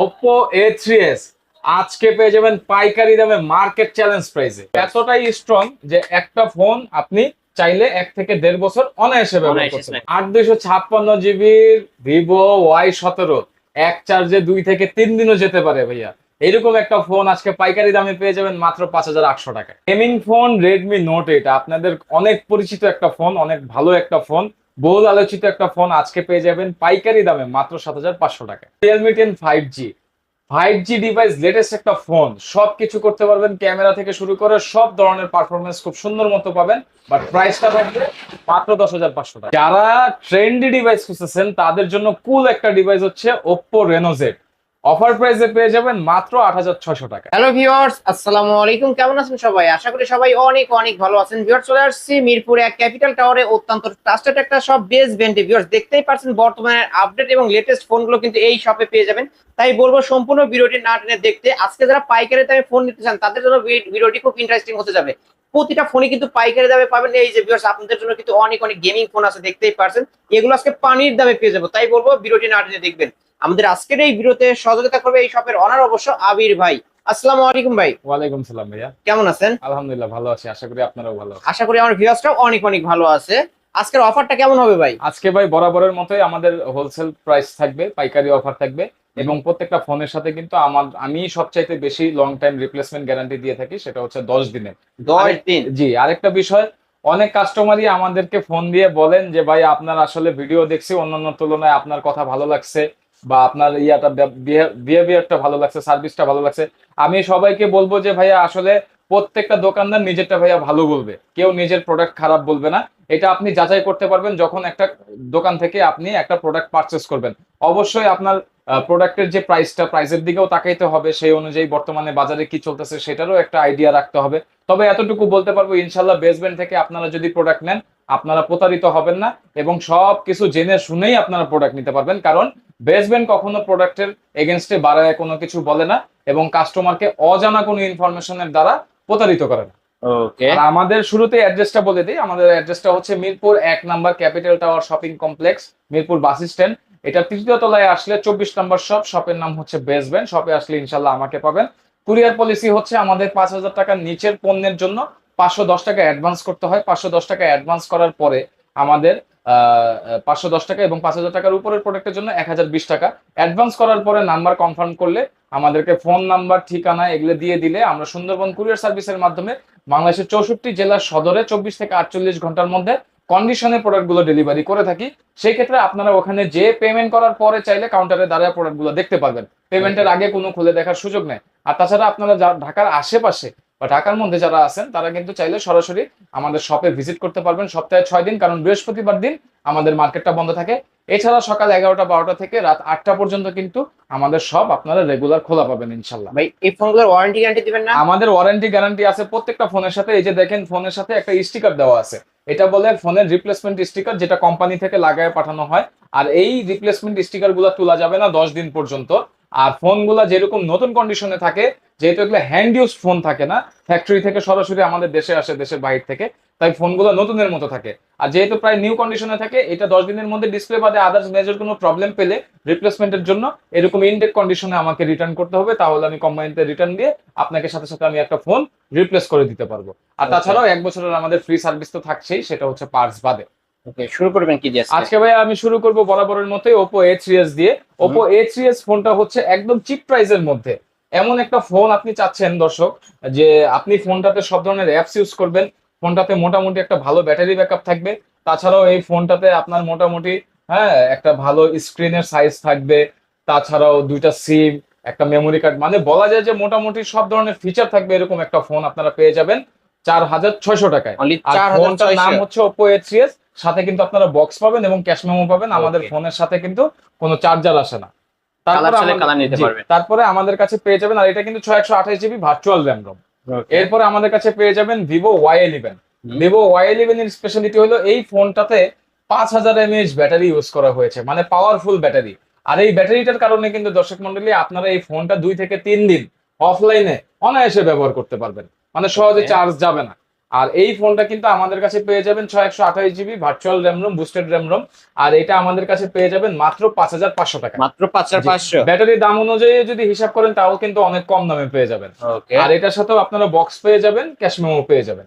Oppo A three S আজকে পেয়ে যাবেন পাইকারি দামে মার্কেট চ্যালেঞ্জ প্রাইসে এতটাই স্ট্রং যে একটা ফোন আপনি চাইলে এক থেকে দেড় বছর অনায়াসে ব্যবহার করতে। আট দুইশো ছাপ্পান্ন জিবির ভিভো ওয়াই সতেরো। এক চার্জে দুই থেকে তিন দিনও যেতে পারে ভাইয়া। এরকম একটা ফোন আজকে পাইকারি দামে পেয়ে যাবেন মাত্র পাঁচ হাজার আটশো টাকা gaming phone Redmi note eight আপনাদের অনেক পরিচিত একটা ফোন অনেক ভালো একটা ফোন বহুল আলোচিত একটা ফোন আজকে পেয়ে যাবেন পাইকারি দামে, মাত্র সাত হাজার পাঁচশো টাকা। Realme ten five G five G device latest একটা ফোন সব কিছু করতে পারবেন ক্যামেরা থেকে শুরু করে সব ধরনের পারফরমেন্স খুব সুন্দর মতো পাবেন বাট প্রাইসটা থাকবে মাত্র দশ হাজার পাঁচশো টাকা। যারা ট্রেন্ডি ডিভাইস খুঁজতেছেন, তাদের জন্য কুল একটা ডিভাইস হচ্ছে ওপ্পো রেনোজেট অফার প্রাইসে পেয়ে যাবেন মাত্র আট হাজার ছয়শো টাকা। হ্যালো ভিউয়ার্স, আসসালামু আলাইকুম। কেমন আছেন সবাই? আশা করি সবাই অনেক অনেক ভালো আছেন। ভিউয়ার্স, চলে আসছি মিরপুরে এক ক্যাপিটাল টাওয়ারে অত্যন্ত ট্রাস্টেড একটা শপ বেস ভেন্টে ভিউয়ার্স, দেখতেই পাচ্ছেন বর্তমানে আপডেট এবং লেটেস্ট ফোনগুলো কিন্তু এই শপে পেয়ে যাবেন। তাই বলব, সম্পূর্ণ ভিডিওটি না টেনে দেখতে, আজকে যারা পাইকারি দামে ফোন নিতে চান, তাদের জন্য ভিডিওটি খুব ইন্টারেস্টিং হতে যাবে। প্রতিটা ফোনই কিন্তু পাইকারি দামে পাবেন। এই যে ভিউয়ার্স, আপনাদের জন্য কিন্তু অনেক অনেক গেমিং ফোন আছে, দেখতেই পারছেন। এগুলো আজকে পানির দামে পেয়ে যাব। তাই বলব, ভিডিওটি না টেনে দেখবেন। আমাদের আজকের এই ভিডিওতে সহযোগিতা করবে এই শপের অনার অবশ্য আবির ভাই। আসসালামু আলাইকুম ভাই। ওয়ালাইকুম সালাম ভাইয়া। কেমন আছেন? আলহামদুলিল্লাহ ভালো আছি আশা করি আপনারাও ভালো আশা করি আমার ভিউয়ার্সটাও অনেক অনেক ভালো আছে। আজকের অফারটা কেমন হবে ভাই? আজকে ভাই বরাবরের মতোই আমাদের হোলসেল প্রাইস থাকবে পাইকারি অফার থাকবে এবং প্রত্যেকটা ফোনের সাথে কিন্তু আমার আমি সবচাইতে বেশি লং টাইম রিপ্লেসমেন্ট গ্যারান্টি দিয়ে থাকি সেটা হচ্ছে দশ দিনের দশ দিন। জি আরেকটা বিষয় অনেক কাস্টমারই আমাদেরকে ফোন দিয়ে বলেন যে ভাই আপনার আসলে ভিডিও দেখছি অন্যান্য তুলনায় আপনার কথা ভালো লাগছে। বা আপনার ইয়াটা বিহেভিয়ারটা ভালো লাগছে, সার্ভিসটা ভালো লাগছে। আমি সবাইকে বলব যে, ভাইয়া, আসলে প্রত্যেকটা দোকানদার নিজেরটা ভাইয়া ভালো বলবে। কেউ নিজের প্রোডাক্ট খারাপ বলবে না। এটা আপনি যাচাই করতে পারবেন যখন একটা দোকান থেকে আপনি একটা প্রোডাক্ট পারচেস করবেন। অবশ্যই আপনার প্রোডাক্টের যে প্রাইসটা প্রাইসের দিকেও তাকাইতে হবে। সেই অনুযায়ী বর্তমানে বাজারে কি চলতেছে সেটারও একটা আইডিয়া রাখতে হবে। তবে এতটুকু বলতে পারব ইনশাল্লাহ বেসমেন্ট থেকে আপনারা যদি প্রোডাক্ট নেন, আপনারা প্রতারিত হবেন না এবং সব কিছু জেনে শুনেই আপনারা প্রোডাক্ট নিতে পারবেন। কারণ বেসমেন্ট কখনো প্রোডাক্টের এগেনস্টে বাড়ায় কোনো কিছু বলে না এবং কাস্টমারকে অজানা কোনো ইনফরমেশনের দ্বারা প্রতারিত করে না। ওকে আমাদের শুরুতে অ্যাড্রেসটা বলে দিই আমাদের অ্যাড্রেসটা হচ্ছে মিরপুর এক number capital tower shopping complex Mirpur bus stand. এটা তৃতীয় তলায় আসলে চব্বিশ নম্বর শপ শপের নাম হচ্ছে বেসবেন শপে আসলে ইনশাল্লাহ আমাকে পাবেন। কুরিয়ার পলিসি হচ্ছে আমাদের পাঁচ হাজার টাকার নিচের পণ্যের জন্য পাঁচশো দশ টাকা অ্যাডভান্স করতে হয়। পাঁচশো দশ টাকা অ্যাডভান্স করার পরে আমাদের পাঁচশো দশ টাকা এবং পাঁচ হাজার টাকার উপরের প্রোডাক্টের জন্য এক হাজার বিশ টাকা। অ্যাডভান্স করার পরে নাম্বার কনফার্ম করলে আমাদেরকে ফোন নাম্বার ঠিকানা এগুলো দিয়ে দিলে আমরা সুন্দরবন কুরিয়ার সার্ভিসের মাধ্যমে বাংলাদেশের চৌষট্টি জেলার সদরে চব্বিশ থেকে আটচল্লিশ ঘণ্টার মধ্যে কন্ডিশনে প্রোডাক্টগুলো ডেলিভারি করে থাকি। সেই ক্ষেত্রে আপনারা ওখানে যে পেমেন্ট করার পরে চাইলে কাউন্টারে দাঁড়ায় প্রোডাক্টগুলো দেখতে পারবেন। পেমেন্টের আগে কোনো খুলে দেখার সুযোগ নেই। আর তাছাড়া আপনারা ঢাকার আশেপাশে বা ঢাকার মধ্যে যারা আছেন তারা কিন্তু চাইলে সরাসরি আমাদের শপে ভিজিট করতে পারবেন। সপ্তাহে ছয় দিন কারণ বৃহস্পতিবার দিন আমাদের মার্কেটটা বন্ধ থাকে। এছাড়া সকাল এগারোটা বারোটা থেকে রাত আটটা পর্যন্ত কিন্তু আমাদের সব আপনারা রেগুলার খোলা পাবেন ইনশাল্লাহ। ভাই এই ফোনগুলোর ওয়ারেন্টি গ্যারান্টি দিবেন না? আমাদের ওয়ারেন্টি গ্যারান্টি আছে প্রত্যেকটা ফোনের সাথে। এই যে দেখেন ফোনের সাথে একটা স্টিকার দেওয়া আছে। এটা বলে ফোনের রিপ্লেসমেন্ট স্টিকার যেটা কোম্পানি থেকে লাগায় পাঠানো হয়। আর এই রিপ্লেসমেন্ট স্টিকারগুলা তোলা যাবে না দশ দিন পর্যন্ত। আর ফোনগুলা যেরকম নতুন কন্ডিশনে থাকে যেহেতু এগুলো হ্যান্ড ইউজ ফোন থাকে না ফ্যাক্টরি থেকে সরাসরি আমাদের দেশে আসে দেশের বাইরে থেকে তাই ফোনগুলো নতুনের মতো থাকে। আর যেহেতু প্রায় নিউ কন্ডিশনে থাকে এটা দশ দিনের মধ্যে ডিসপ্লে বাদে আদার্স মেজর কোনো প্রবলেম পেলে রিপ্লেসমেন্টের জন্য এরকম ইনটেক কন্ডিশনে আমাকে রিটার্ন করতে হবে তাহলে আমি কোম্পানিতে রিটার্ন দিয়ে আপনাকে সাথে সাথে আমি একটা ফোন রিপ্লেস করে দিতে পারব। আর তাছাড়াও এক বছরের আমাদের ফ্রি সার্ভিস তো থাকছেই সেটা হচ্ছে পার্স বাদে। ওকে শুরু করবেন কি দিয়ে আজকে? আজকে ভাই আমি শুরু করব বরাবরের মতোই ওপো এ দিয়ে। ওপো এ ফোনটা হচ্ছে একদম চিপ প্রাইসের মধ্যে। এমন একটা ফোন আপনি চাচ্ছেন দর্শক যে আপনি ফোনটাতে সব ধরনের অ্যাপস ইউজ করবেন ফোনটাতে মোটামুটি একটা ভালো ব্যাটারি ব্যাকআপ থাকবে। তাছাড়াও এই ফোনটাতে আপনার মোটামুটি হ্যাঁ একটা ভালো স্ক্রিনের সাইজ থাকবে। তাছাড়াও দুইটা সিম একটা মেমোরি কার্ড মানে বলা যায় যে মোটামুটি সব ধরনের ফিচার থাকবে এরকম একটা ফোন আপনারা পেয়ে যাবেন। চার হাজার ছয়শো টাকায়। আর ফোনটার নাম হচ্ছে ওপো এ থ্রি এস সাথে কিন্তু আপনারা বক্স পাবেন এবং ক্যাশ মেমো পাবেন। আমাদের ফোনের সাথে কিন্তু কোনো চার্জার আসে না। তারপরে আমাদের কাছে পেয়ে যাবেন আর এটা কিন্তু ছয় একশো আঠাশ জিবি ভার্চুয়াল র্যাম রোম এরপরে আমাদের কাছে পেয়ে যাবেন Vivo Y eleven Vivo Y eleven এর স্পেশালিটি হলো এই ফোনটাতে পাঁচ হাজার এমএএইচ ব্যাটারি ইউজ করা হয়েছে মানে পাওয়ারফুল ব্যাটারি আর এই ব্যাটারিটার কারণে কিন্তু দর্শক মন্ডলী আপনারা এই ফোনটা দুই থেকে তিন দিন অফলাইনে অনায়াসে ব্যবহার করতে পারবেন। মানে সহজে চার্জ যাবে না। আর এই ফোনটা কিন্তু আমাদের কাছে পেয়ে যাবেন ছয় একশো আঠাশ GB virtual RAM ROM boosted RAM ROM আর এটা আমাদের কাছে পেয়ে যাবেন মাত্র পাঁচ হাজার পাঁচশো টাকা। মাত্র পাঁচ হাজার পাঁচশো। ব্যাটারির দাম অনুযায়ী যদি হিসাব করেন তাও কিন্তু অনেক কম দামে পেয়ে যাবেন। আর এটার সাথেও আপনারা বক্স পেয়ে যাবেন ক্যাশ মেমো পেয়ে যাবেন।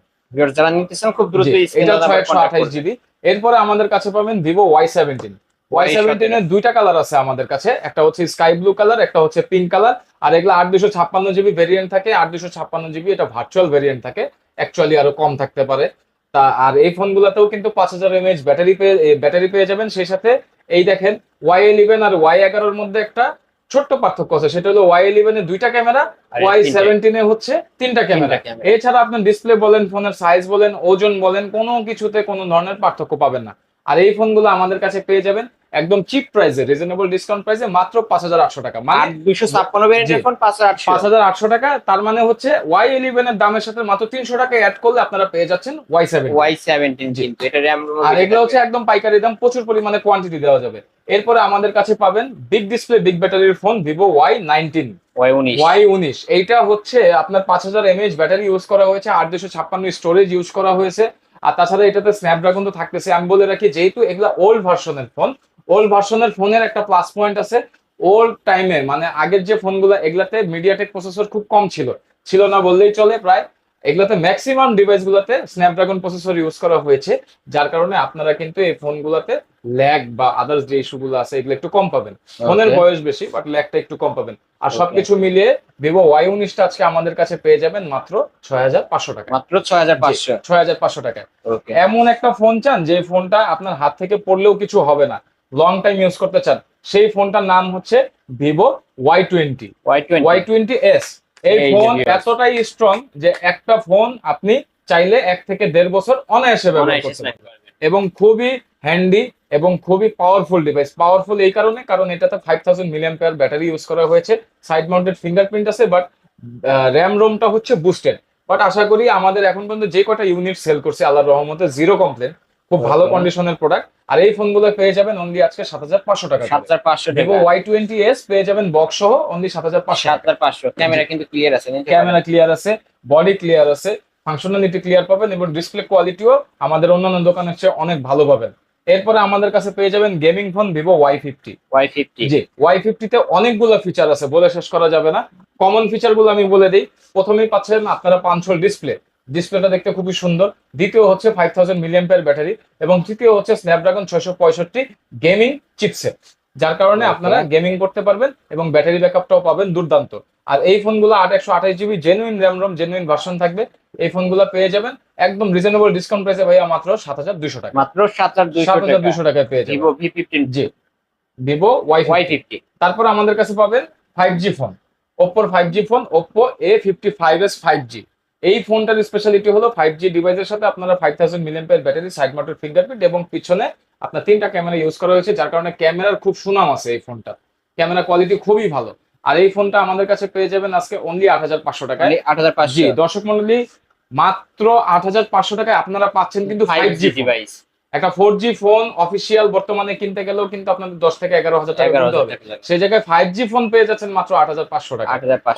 যারা নিতেছেন খুব দ্রুত এটা ছয় একশো আঠাশ জিবি। এরপরে আমাদের কাছে পাবেন Vivo Y seventeen Y seventeen এর দুইটা কালার আছে আমাদের কাছে। একটা হচ্ছে স্কাই ব্লু কালার একটা হচ্ছে পিঙ্ক কালার আর এগুলো আট দুশো ছাপ্পান্ন জিবি ভেরিয়েন্ট থাকে আট দুশো ছাপ্পান্ন জিবি এটা ভার্চুয়াল ভেরিয়েন্ট থাকে। অ্যাকচুয়ালি আরও কম থাকতে পারে। তা আর এই ফোনগুলোতেও কিন্তু পাঁচ হাজার এমএএইচ ব্যাটারি পেয়ে ব্যাটারি পেয়ে যাবেন। সেই সাথে এই দেখেন ওয়াই ইলেভেন আর ওয়াই এগারোর মধ্যে একটা ছোট্ট পার্থক্য আছে। সেটা হলো ওয়াই ইলেভেন দুইটা ক্যামেরা ওয়াই। সেভেন্টিন এ হচ্ছে তিনটা ক্যামেরা এছাড়া আপনার ডিসপ্লে বলেন ফোনের সাইজ বলেন ওজন বলেন কোনো কিছুতে কোনো ধরনের পার্থক্য পাবেন না। আর এই ফোনগুলো আমাদের কাছে পেয়ে যাবেন একদম চিপ প্রাইসে রিজনেবল ডিসকাউন্ট প্রাইসে মাত্র পাঁচ হাজার আটশো টাকা। মানে দুইশো ছাপ্পান্ন। ফোন পাঁচ হাজার আটশো। টাকা তার মানে হচ্ছে ওয়াই ইলেভেন এর দামের সাথে মাত্র তিনশো টাকা অ্যাড করলে আপনারা পেয়ে যাচ্ছেন ওয়াই সেভেন ওয়াই সেভেন্টিন। কিন্তু এটা র্যাম আর এগুলো হচ্ছে একদম পাইকারি দাম প্রচুর পরিমাণে কোয়ান্টিটি দেওয়া যাবে। এরপরে আমাদের কাছে পাবেন বিগ ডিসপ্লে বিগ ব্যাটারির phone Vivo Y nineteen Y উনিশ এইটা হচ্ছে আপনার পাঁচ হাজার এমএএইচ ব্যাটারি ইউজ করা হয়েছে আট দুশো ছাপ্পান্ন স্টোরেজ ইউজ করা হয়েছে। আর তাছাড়া এটাতে স্ন্যাপড্রাগন তো থাকতেছে আমি বলে রাখি যেহেতু এগুলা ওল্ড ভার্সনের ফোন ওল্ড ভার্সনের ফোনের একটা প্লাস পয়েন্ট আছে। ওল্ড টাইমে মানে আগের যে ফোনগুলো এগুলাতে মিডিয়াটেক প্রসেসর খুব কম ছিল। ছিল না বললেই চলে প্রায়। এগুলাতে ম্যাক্সিমাম ডিভাইস গুলাতে স্ন্যাপড্রাগন প্রসেসর ইউজ করা হয়েছে যার কারণে আপনারা কিন্তু এই ফোনগুলোতে ল্যাগ বা আদার্স যে ইস্যুগুলো আছে এগুলো একটু কম পাবেন। ফোনের বয়স বেশি বাট ল্যাগটা একটু কম পাবেন। আর সবকিছু মিলিয়ে ভিভো ওয়াই উনিশটা আজকে আমাদের কাছে পেয়ে যাবেন মাত্র ছয় হাজার পাঁচশো টাকা মাত্র ছয় হাজার পাঁচশো। ছয় হাজার পাঁচশো টাকা এমন একটা ফোন চান যে ফোনটা আপনার হাত থেকে পড়লেও কিছু হবে না। লং টাইম ইউজ করতে চান সেই ফোনটার নাম হচ্ছে Vivo Y twenty. Y twenty. S. এই ফোন এতটাই স্ট্রং যে একটা ফোন আপনি চাইলে এক থেকে দেড় বছর অনায়াসে ব্যবহার করতে পারবেন। এবং খুবই হ্যান্ডি এবং খুবই পাওয়ারফুল ডিভাইস পাওয়ারফুল এই কারণে কারণ এটাতে five thousand milliampere battery use করা হয়েছে সাইড মাউন্টেড ফিঙ্গারপ্রিন্ট আছে বাট র্যাম রোমটা হচ্ছে বুস্টেড বাট আশা করি আমাদের এখন পর্যন্ত যে কটা ইউনিট সেল করছে আল্লাহর রহমতে জিরো কমপ্লেন খুব ভালো. কন্ডিশনের প্রোডাক্ট আর এই ফোনগুলো পেয়ে যাবেন অনলি আজকে সাত হাজার পাঁচশো টাকা সাত হাজার পাঁচশো ভিভো টাকা। ওয়াই টোয়েন্টি এস পেয়ে যাবেন বক্স সহ অনলি সাত হাজার পাঁচশো সাত হাজার পাঁচশো। ক্যামেরা কিন্তু ক্লিয়ার আছে ক্যামেরা ক্লিয়ার আছে বডি ক্লিয়ার আছে ফাংশনালিটি ক্লিয়ার পাবেন এবং ডিসপ্লে কোয়ালিটিও আমাদের অন্যান্য দোকানের চেয়ে অনেক ভালো পাবেন। এরপরে আমাদের কাছে পেয়ে যাবেন gaming phone Vivo Y fifty Y fifty G Y ফিফটিতে অনেকগুলো ফিচার আছে বলে শেষ করা যাবে না। কমন ফিচারগুলো আমি বলে দিই। প্রথমেই পাচ্ছেন আপনারা পাঁচশোল ডিসপ্লে ডিসপ্লেটা দেখতে খুবই সুন্দর। দ্বিতীয় হচ্ছে ফাইভ থাউজেন্ড মিলিয়ন ব্যাটারি এবং তৃতীয় হচ্ছে স্ন্যাপড্রাগন ছয়শো পঁয়ষট্টি গেমিং চিপসেট যার কারণে আপনারা গেমিং করতে পারবেন এবং ব্যাটারি ব্যাকআপটাও পাবেন দুর্দান্ত। আর এই ফোনগুলো আট একশো আঠাশ GB genuine RAM ROM genuine version থাকবে। এই ফোনগুলো পেয়ে যাবেন একদম রিজনেবল ডিসকাউন্ট প্রাইসে ভাইয়া মাত্র সাত হাজার দুশো টাকা। মাত্র সাত হাজার দুইশো টাকা। দুশো টাকায় পেয়ে যাবেন। Vivo V fifteen G. Vivo Y Y fifty তারপর আমাদের কাছে পাবেন five G phone ওপ্পোর five G phone Oppo A fifty five S five G এই ফোনটার স্পেশালিটি হলো ফাইভ জি ডিভাইসের সাথে আপনারা five thousand milliampere battery side mounted fingerprint এবং পিছনে আপনার তিনটা ক্যামেরা ইউজ করা হয়েছে যার কারণে ক্যামেরার খুব সুনাম আছে এই ফোনটা। ক্যামেরা কোয়ালিটি খুবই ভালো। আর এই ফোনটা আমাদের কাছে পেয়ে যাবেন আজকে অনলি আট হাজার পাঁচশো টাকায়। আট হাজার পাঁচশো। জি দর্শক মন্ডলী মাত্র আট হাজার পাঁচশো টাকায় আপনারা পাচ্ছেন কিন্তু ফাইভ জি ডিভাইস একটা ফোর জি ফোন অফিসিয়াল বর্তমানে কিনতে গেলেও কিন্তু আপনাদের দশ থেকে এগারো হাজার টাকা কিনতে হবে। সেই জায়গায় ফাইভ জি ফোন পেয়ে যাচ্ছেন মাত্র আট হাজার পাঁচশো টাকা।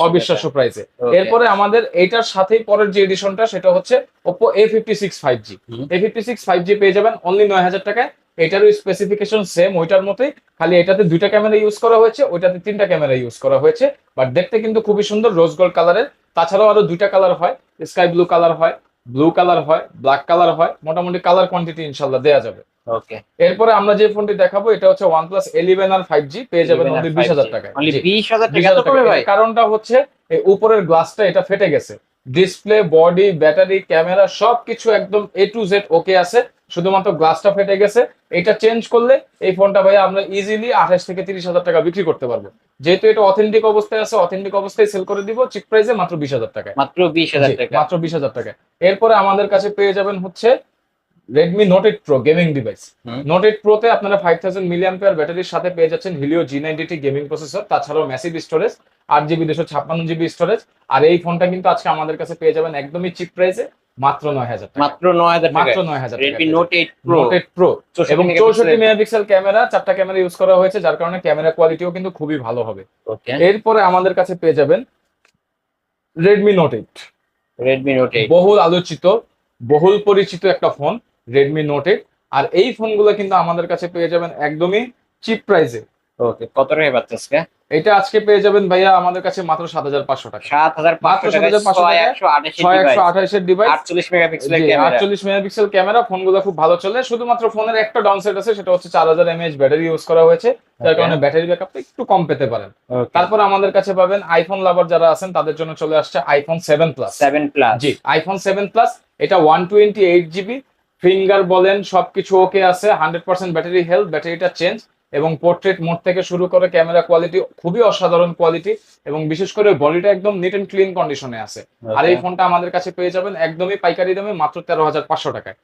অবিশ্বাস্য প্রাইসে এরপরে আমাদের এইটার সাথেই পরের যে এডিশনটা সেটা হচ্ছে Oppo A fifty six five G A fifty six five G পেয়ে যাবেন অনলি নয় হাজার টাকায়। এটারও স্পেসিফিকেশন সেম ওইটার মতোই। খালি এটাতে দুইটা ক্যামেরা ইউজ করা হয়েছে ওইটাতে তিনটা ক্যামেরা ইউজ করা হয়েছে। বাট দেখতে কিন্তু খুবই সুন্দর রোজ গোল্ড কালারের তাছাড়াও আরও দুইটা কালার হয় স্কাই ব্লু কালার হয়। ব্লু কালার হয় ব্ল্যাক কালার হয় মোটামুটি কালার কোয়ান্টিটি ইনশাল্লাহ দেওয়া যাবে। ওকে এরপরে আমরা যে ফোনটি দেখাবো এটা হচ্ছে OnePlus eleven R five G পেয়ে যাবেন অনলি বিশ হাজার টাকায়। Only G. বিশ হাজার বিশ টাকা তো কমে ভাই। কারণটা হচ্ছে এই উপরের গ্লাসটা এটা ফেটে গেছে। ডিসপ্লে বডি ব্যাটারি ক্যামেরা সবকিছু একদম এ টু জেড ওকে আছে। শুধুমাত্র গ্লাসটা ফেটে গেছে এটা চেঞ্জ করলে এই ফোনটা ভাই আমরা ইজিলি আঠাশ থেকে তিরিশ হাজার টাকা বিক্রি করতে পারব। যেহেতু এটা অথেন্টিক অবস্থায় আছে অথেন্টিক অবস্থায় সেল করে দিব চিপ প্রাইসে মাত্র বিশ হাজার টাকায়। মাত্র বিশ হাজার টাকা। মাত্র বিশ হাজার টাকায়। এরপরে আমাদের কাছে পেয়ে যাবেন হচ্ছে Redmi note eight pro gaming device. Note eight প্রোতে আপনারা ফাইভ থাউজেন্ড মিলিয়ান পেয়ার ব্যাটারির সাথে পেয়ে যাচ্ছেন Helio G ninety gaming processor তাছাড়াও ম্যাসিভ স্টোরেজ আট জিবি দুশো ছাপ্পান্ন জিবি স্টোরেজ আর এই ফোনটা কিন্তু আজকে আমাদের কাছে পেয়ে যাবেন একদমই চিপ প্রাইসে মাত্র নয় হাজার টাকা। মাত্র নয় হাজার টাকা মাত্র নয় হাজার Redmi note eight pro note eight pro এবং চৌষট্টি মেগাপিক্সেল ক্যামেরা চারটা ক্যামেরা ইউজ করা হয়েছে যার কারণে ক্যামেরা কোয়ালিটিও কিন্তু খুবই ভালো হবে। এরপরে আমাদের কাছে পেয়ে যাবেন Redmi note eight Redmi note eight বহুল আলোচিত বহুল পরিচিত একটা ফোন রেডমি নোট এইট আর এই ফোনগুলো কিন্তু আমাদের কাছে পেয়ে যাবেন একদমই চিপ প্রাইসে ওকে কত টাকা পাচ্ছে আজকে? এটা আজকে পেয়ে যাবেন ভাইয়া আমাদের কাছে মাত্র সাত হাজার পাঁচশো টাকা। সাত হাজার পাঁচশো 7,500 ছয় টাকা, একশো আঠাশের ডিভাইস আটচল্লিশ ক্যামেরা। আটচল্লিশ মেগাপিক্সেল ক্যামেরা ফোনগুলো খুব ভালো চলে। শুধুমাত্র ফোনের একটা ডাউনসাইড আছে সেটা হচ্ছে চার হাজার এমএএইচ ব্যাটারি ইউজ করা হয়েছে। যার কারণে ব্যাটারি ব্যাকআপটা একটু কম পেতে পারেন। তারপর আমাদের কাছে পাবেন আইফোন লাভার যারা আছেন তাদের জন্য চলে আসছে iPhone seven plus seven plus G iPhone seven plus এটা one twenty eight GB finger বলেন সবকিছু ওকে আছে হান্ড্রেড পার্সেন্ট ব্যাটারি হেলথ ব্যাটারিটা চেঞ্জ এবং পোর্ট্রেট মোড থেকে শুরু করে ক্যামেরা কোয়ালিটি খুবই অসাধারণ কোয়ালিটি এবং বিশেষ করে বডিটা একদম নিট এন্ড ক্লিন কন্ডিশনে আছে। আর এই ফোনটা আমাদের কাছে পেয়ে যাবেন একদমই পাইকারি দামে মাত্র তেরো হাজার পাঁচশো টাকায়।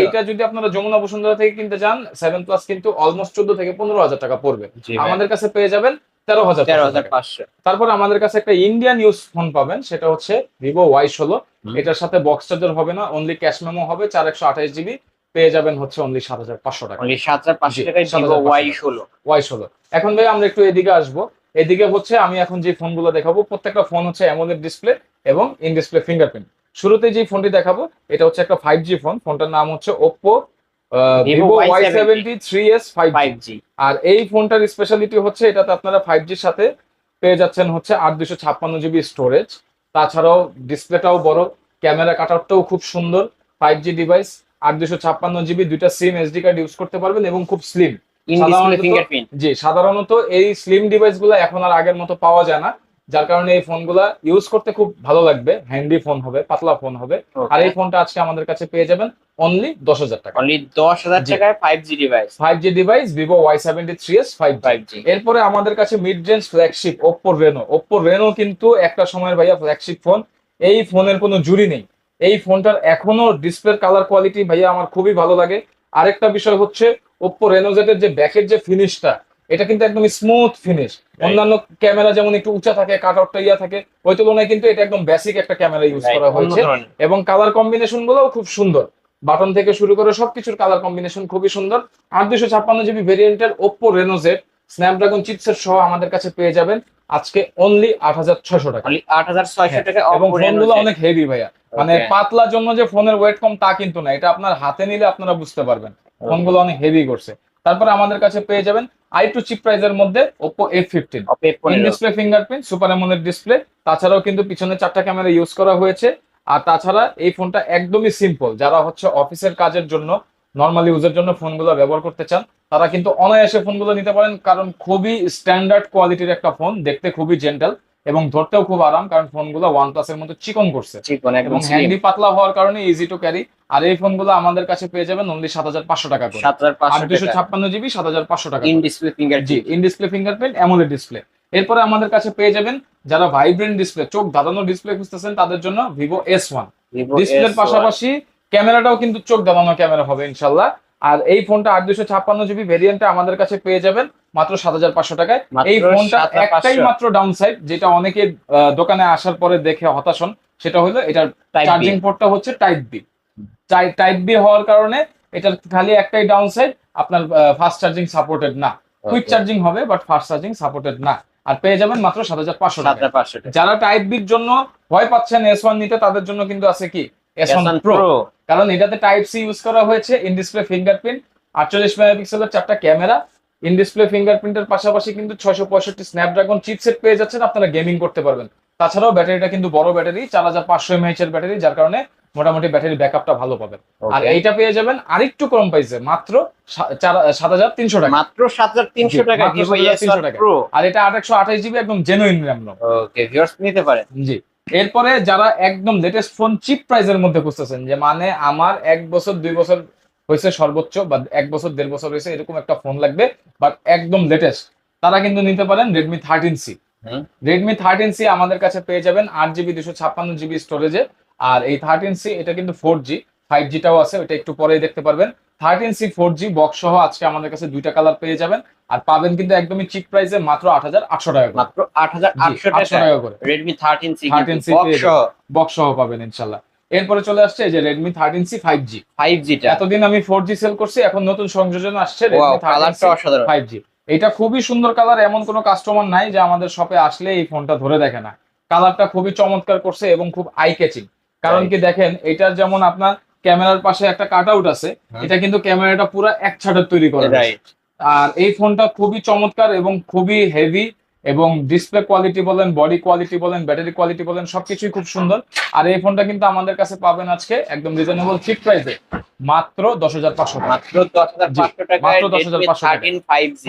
এইটা যদি আপনারা যমুনা বসুন্ধরা থেকে কিনতে চান সেভেন প্লাস কিন্তু অলমোস্ট চোদ্দ থেকে পনেরো হাজার টাকা পড়বে। আমাদের কাছে পেয়ে যাবেন তেরো হাজার তেরো তেরো হাজার পাঁচশো। তারপর আমাদের কাছে একটা ইন্ডিয়ান ইউজ ফোন পাবেন সেটা হচ্ছে ভিভো ওয়াই ষোলো। এটার সাথে বক্স চার্জার হবে না অনলি ক্যাশ মেমো হবে চার একশো আঠাশ জিবি পেয়ে যাবেন হচ্ছে অনলি সাত হাজার পাঁচশো টাকা। অনলি সাত হাজার পাঁচশো টাকায় ওয়াই ষোলো। ওয়াই ষোলো। এখন ভাই আমরা একটু এদিকে আসব। এদিকে হচ্ছে আমি এখন যে ফোনগুলো দেখাবো প্রত্যেকটা ফোন হচ্ছে অ্যামোলেড ডিসপ্লে এবং ইন ডিসপ্লে ফিঙ্গারপ্রিন্ট শুরুতে যে ফোনটি দেখাবো এটা হচ্ছে একটা ফাইভ জি ফোন। ফোনটার নাম হচ্ছে Oppo Vivo Y Y70 seventy three S five G আর এই ফোনটার স্পেশালিটি হচ্ছে এটাতে আপনারা ফাইভ জির সাথে পেয়ে যাচ্ছেন হচ্ছে আট দুশো ছাপ্পান্ন জিবি স্টোরেজ তাছাড়াও ডিসপ্লেটাও বড় ক্যামেরা কাটারটাও খুব সুন্দর ফাইভ জি ডিভাইস আট দুশো ছাপ্পান্ন জিবি দুইটা সিম এসডি কার্ড ইউজ করতে পারবেন এবং খুব স্লিম জি সাধারণত এই স্লিম ডিভাইসগুলো এখন আর আগের মতো পাওয়া যায় না। যার কারণে এই ফোনগুলা ইউজ করতে খুব ভালো লাগবে। হ্যান্ডি ফোন হবে পাতলা ফোন হবে। আর এই ফোনটা আজকে আমাদের কাছে পেয়ে যাবেন অনলি দশ হাজার টাকা। অনলি দশ হাজার টাকায় five G device five G device Vivo Y seventy three S five five G এরপরে আমাদের কাছে mid range flagship Oppo Reno Oppo Reno কিন্তু একটা সময়ের ভাইয়া ফ্ল্যাগশিপ ফোন এই ফোনের কোনো জুড়ি নেই। এই ফোনটার এখনও ডিসপ্লের কালার কোয়ালিটি ভাইয়া আমার খুবই ভালো লাগে। আরেকটা বিষয় হচ্ছে ওপ্পো রেনো জেটের যে ব্যাকের যে ফিনিশটা এটা কিন্তু একদম স্মুথ ফিনিশ অন্যান্য ক্যামেরা যেমন একটু উঁচা থাকে কাট আউটটা ইয়া থাকে ওই তুলনায় কিন্তু এটা একদম বেসিক একটা ক্যামেরা ইউজ করা হয়েছে। এবং কালার কম্বিনেশন গুলোও খুব সুন্দর। বাটন থেকে শুরু করে সবকিছুর কালার কম্বিনেশন খুবই সুন্দর। আট দুশো ছাপ্পান্ন জিবি ভেরিয়েন্টের ওপ্পো রেনোজেট স্ন্যাপড্রাগন চিপসেট সহ আমাদের কাছে পেয়ে যাবেন আজকে অনলি আট হাজার ছয়শো টাকা। আট হাজার ছয়শো হ্যাঁ, টাকা এবং ফোনগুলো অনেক হেভি ভাইয়া। মানে. পাতলার জন্য যে ফোনের ওয়েট কম তা কিন্তু না এটা আপনার হাতে নিলে আপনারা বুঝতে পারবেন। ফোনগুলো অনেক হেভি করছে। তারপরে আমাদের কাছে পেয়ে যাবেন আই টু চিপ প্রাইজের মধ্যে Oppo F fifteen display fingerprint super AMOLED display তাছাড়াও কিন্তু পিছনে চারটা ক্যামেরা ইউজ করা হয়েছে। আর তাছাড়া এই ফোনটা একদমই সিম্পল যারা হচ্ছে অফিসের কাজের জন্য নর্মাল ইউজের জন্য ফোনগুলো ব্যবহার করতে চান তারা কিন্তু অনায়াসে ফোনগুলো নিতে পারেন কারণ খুবই স্ট্যান্ডার্ড কোয়ালিটির একটা ফোন দেখতে খুবই জেন্টাল এবং ধরতেও খুব আরাম কারণ ফোনগুলো ওয়ান প্লাসের মতো চিকন করছে। এবং হ্যান্ডি পাতলা হওয়ার কারণে ইজি টু ক্যারি আর এই ফোনগুলো আমাদের কাছে পেয়ে যাবেন অনলি সাত হাজার পাঁচশো টাকা করে। আট দুশো ছাপ্পান্ন জিবি সাত হাজার পাঁচশো টাকা in display finger G in display fingerprint AMOLED display এরপরে আমাদের কাছে পেয়ে যাবেন যারা ভাইব্রেন্ট ডিসপ্লে চোখ দাঁড়ানো ডিসপ্লে খুঁজতেছেন তাদের জন্য ভিভো এস ওয়ান ডিসপ্লের পাশাপাশি ক্যামেরাটাও কিন্তু চোখ দাঁড়ানো ক্যামেরা হবে ইনশাল্লাহ। আর এই ফোনটা আট দুশো ছাপ্পান্ন জিবি ভেরিয়েন্টে আমাদের কাছে পেয়ে যাবেন মাত্র সাত হাজার পাঁচশো টাকায়। এই ফোনটা একটাই মাত্র ডাউন সাইড যেটা অনেকে দোকানে আসার পরে দেখে হতাশ হন। সেটা হলো এটার চার্জিং পোর্টটা হচ্ছে টাইপ বি টাইপ বি হওয়ার কারণে এটার খালি একটাই ডাউন সাইড আপনার ফাস্ট চার্জিং সাপোর্টেড না। কুইক চার্জিং হবে বাট ফাস্ট চার্জিং সাপোর্টেড না। আর পেয়ে যাবেন মাত্র সাত হাজার পাঁচশো টাকা যারা টাইপ বির জন্য ভয় পাচ্ছেন এস ওয়ান নিতে তাদের জন্য কিন্তু আছে কি? এস ওয়ান প্রো কারণ এটাতে টাইপ সি ইউজ করা হয়েছে ইন ডিসপ্লে ফিঙ্গারপ্রিন্ট আটচল্লিশ মেগাপিক্সেলের চারটা ক্যামেরা ইন ডিসপ্লে ফিঙ্গারপ্রিন্টের পাশাপাশি কিন্তু ছয়শো পঁয়ষট্টি স্ন্যাপড্রাগন চিপসেট পেয়ে যাচ্ছেন আপনারা গেমিং করতে পারবেন। তাছাড়াও ব্যাটারিটা কিন্তু বড় ব্যাটারি চার হাজার পাঁচশো এমএইচ এর ব্যাটারি যার কারণে মোটামুটি ব্যাটারি ব্যাকআপটা ভালো পাবেন। আর এইটা পেয়ে যাবেন আরেকটু কম প্রাইসে মাত্র সাত হাজার তিনশো টাকা। মাত্র সাত হাজার তিনশো টাকা মাত্র ভিভো 7,300 এস টাকা। আর এটা আট একশো আঠাশ জিবি একদম জেনুইন র্যাম ওকে ভিউয়ার্স নিতে পারেন। জি। এরপরে যারা একদম লেটেস্ট ফোন চিপ প্রাইসের মধ্যে খুঁজতেছেন যে মানে আমার এক বছর দুই বছর হয়েছে সর্বোচ্চ বা এক বছর দেড় বছর হয়েছে এরকম একটা ফোন লাগবে বাট একদম লেটেস্ট তারা কিন্তু নিতে পারেন Redmi thirteen C. Redmi thirteen C আমাদের কাছে পেয়ে যাবেন আট জিবি দুশো ছাপ্পান্ন জিবি স্টোরেজে আর এই থার্টিন সি এটা কিন্তু ফোর জি ফাইভ জিটাও আছে ওটা একটু পরেই দেখতে পারবেন thirteen C four G box সহ আজকে আমাদের কাছে দুইটা কালার পেয়ে যাবেন। আর পাবেন কিন্তু একদমই চিপ প্রাইসে মাত্র আট হাজার আটশো টাকা। মাত্র আট হাজার আটশো টাকা করে। রেডমি থার্টিন সি 13C পেয়ে বক্স সহ। পাবেন ইনশাল্লাহ। এরপরে চলে আসছে এই যে Redmi thirteen C five G five জিটা এতদিন আমি ফোর জি সেল করছি এখন নতুন সংযোজন আসছে থার্টিন ফাইভ জি এটা খুবই সুন্দর কালার এমন কোনো কাস্টমার নাই যে আমাদের শপে আসলে এই ফোনটা ধরে দেখে না। কালারটা খুবই চমৎকার করছে এবং খুব আই ক্যাচিং কারণ কি দেখেন এটার যেমন আপনার ক্যামেরার পাশে একটা কাট আউট আছে এটা কিন্তু ক্যামেরাটা পুরো এক ছাড়ের তৈরি করা। আর এই ফোনটা খুবই চমৎকার এবং খুবই হেভি এবং ডিসপ্লে কোয়ালিটি বলেন বডি কোয়ালিটি বলেন ব্যাটারি কোয়ালিটি বলেন সবকিছুই খুব সুন্দর। আর এই ফোনটা কিন্তু আমাদের কাছে পাবেন আজকে একদম রিজনেবল চিপ প্রাইসে মাত্র দশ হাজার পাঁচশো টাকা। মাত্র দশ হাজার পাঁচশো মাত্র 10,500 টাকা।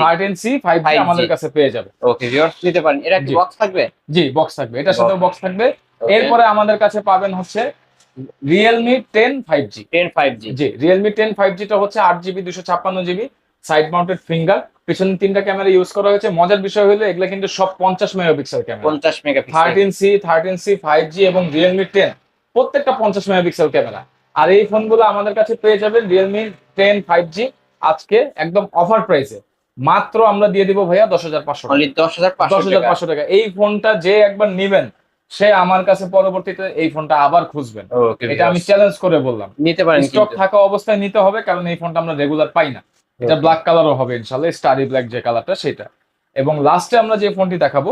থার্টিন সি ফাইভ জি 5G আমাদের কাছে পেয়ে যাবে। ওকে নিতে পারেন। এটা কি বক্স থাকবে? জি বক্স থাকবে। এটার সাথেও বক্স থাকবে। এরপরে আমাদের কাছে পাবেন হচ্ছে Realme ten five G ten five G G Realme ten five জিটা হচ্ছে আট জিবি দুশো ছাপ্পান্ন জিবি সাইড মাউন্টেড ফিঙ্গার পিছনে তিনটা ক্যামেরা ইউজ করা হয়েছে। মজার বিষয় হলো এগুলা কিন্তু সব পঞ্চাশ মেগাপিক্সেল ক্যামেরা পঞ্চাশ megapixel. Thirteen C thirteen C five G এবং রিয়েলমি টেন প্রত্যেকটা পঞ্চাশ মেগাপিক্সেল ক্যামেরা আর এই ফোনগুলো আমাদের কাছে পেয়ে যাবেন রিয়েলমি টেন ফাইভ জি আজকে একদম অফার প্রাইসে মাত্র আমরা দিয়ে দিব ভাইয়া দশ হাজার পাঁচশো দশ হাজার পাঁচশো টাকা। এই ফোনটা যে একবার নিবেন সে আমার কাছে পরবর্তীতে এই ফোনটা আবার খুঁজবেন। এটা আমি চ্যালেঞ্জ করে বললাম। নিতে পারেন স্টক থাকা অবস্থায় নিতে হবে কারণ এই ফোনটা আমরা রেগুলার পাই না। এটা. ব্ল্যাক কালারও হবে ইনশাল্লাহ স্টারি ব্ল্যাক যে কালারটা সেটা। এবং লাস্টে আমরা যে ফোনটি দেখাবো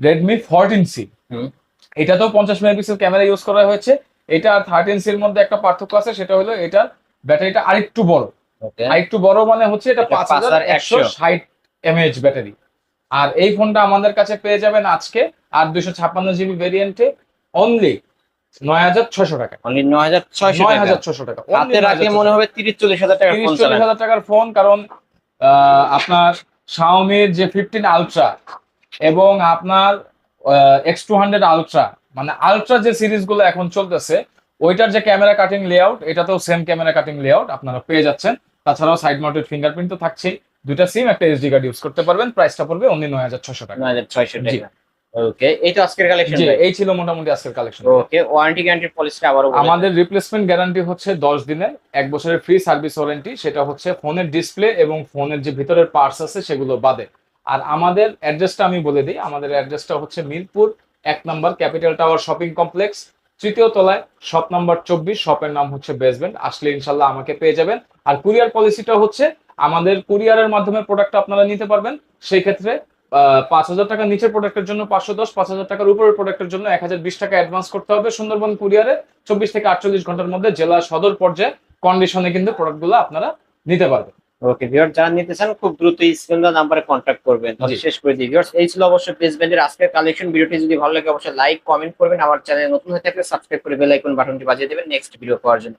রেডমি ফোরটিন সি হুম। এটাতেও পঞ্চাশ মেগাপিক্সেল ক্যামেরা ইউজ করা হয়েছে। এটা আর থার্টিন সির মধ্যে একটা পার্থক্য আছে সেটা হলো এটার ব্যাটারিটা আরেকটু বড়. আরেকটু বড় মানে হচ্ছে এটা এটা পাঁচ হাজার একশো। 5100 ষাট এমএএইচ ব্যাটারি। আর এই ফোনটা আমাদের কাছে পেয়ে যাবেন আজকে আর দুশো ছাপ্পান্ন জিবি ভেরিয়েন্টে অনলি নয় হাজার ছয়শো টাকা। অনলি নয় হাজার ছয়শো নয় টাকা হাজার ছশো টাকা। হাতে রাখলে মনে হবে তিরিশ চল্লিশ হাজার টাকা তিরিশ চল্লিশ হাজার টাকার ফোন কারণ আহ, আপনার শাওমির যে ফিফটিন আলট্রা এবং আপনার এক্স টু হান্ড্রেড আলট্রা মানে আলট্রা যে সিরিজগুলো এখন চলতেছে ওইটার যে ক্যামেরা কাটিং লেআউট এটাতেও সেম ক্যামেরা কাটিং লেআউট আপনারা পেয়ে যাচ্ছেন। তাছাড়াও সাইড মাউন্টেড ফিঙ্গারপ্রিন্ট তো থাকছেই। দুইটা সিম একটা এসডি কার্ড ইউজ করতে পারবেন। প্রাইসটা পড়বে অনলি নয় হাজার ছশো টাকা। নয় হাজার ছয়শো। টাকা। ওকে এইটা আজকের কালেকশন জি এই ছিল মোটামুটি আজকের কালেকশন ওকে ওয়ারেন্টি গ্যারান্টির পলিসিটা আবারও বলে আমাদের রিপ্লেসমেন্ট গ্যারান্টি হচ্ছে দশ দিনের। এক বছরের ফ্রি সার্ভিস ওয়ারেন্টি সেটা হচ্ছে ফোনের ডিসপ্লে এবং ফোনের যে ভিতরের পার্টস আছে সেগুলো বাদে। আর আমাদের অ্যাড্রেসটা আমি বলে দিই। আমাদের অ্যাড্রেসটা হচ্ছে মিরপুর এক number capital tower shopping complex তৃতীয় তলায় শপ নাম্বার চব্বিশ শপের নাম হচ্ছে বেসমেন্ট আসলে ইনশাল্লাহ আমাকে পেয়ে যাবেন। আর কুরিয়ার পলিসিটা হচ্ছে আমাদের কুরিয়ারের মাধ্যমে প্রোডাক্ট আপনারা নিতে পারবেন। সেই ক্ষেত্রে পাঁচ হাজার টাকার নিচের প্রোডাক্টের জন্য পাঁচশো দশ পাঁচ হাজার টাকার উপরের প্রোডাক্টের জন্য এক হাজার বিশ টাকা অ্যাডভান্স করতে হবে সুন্দরবন কুরিয়ারে। চব্বিশ থেকে আটচল্লিশ ঘণ্টার মধ্যে জেলা সদর পর্যায়ে কন্ডিশনে কিন্তু প্রোডাক্টগুলো আপনারা নিতে পারবেন। ওকে ভিউয়ার যারা নিতে চান খুব দ্রুত স্ক্রিন নাম্বারে কন্ট্যাক্ট করবেন। শেষ করে দিই। ভিউয়ার্স এই ছিল অবশ্যই প্লেসমেন্টের আজকের কালেকশন ভিডিওটি যদি ভালো লাগে অবশ্যই লাইক কমেন্ট করবেন। আমার চ্যানেল নতুন হয়ে থাকলে সাবস্ক্রাইব করে বেল আইকন বাটনটি বাজিয়ে দেবেন। নেক্সট ভিডিও পাওয়ার জন্য।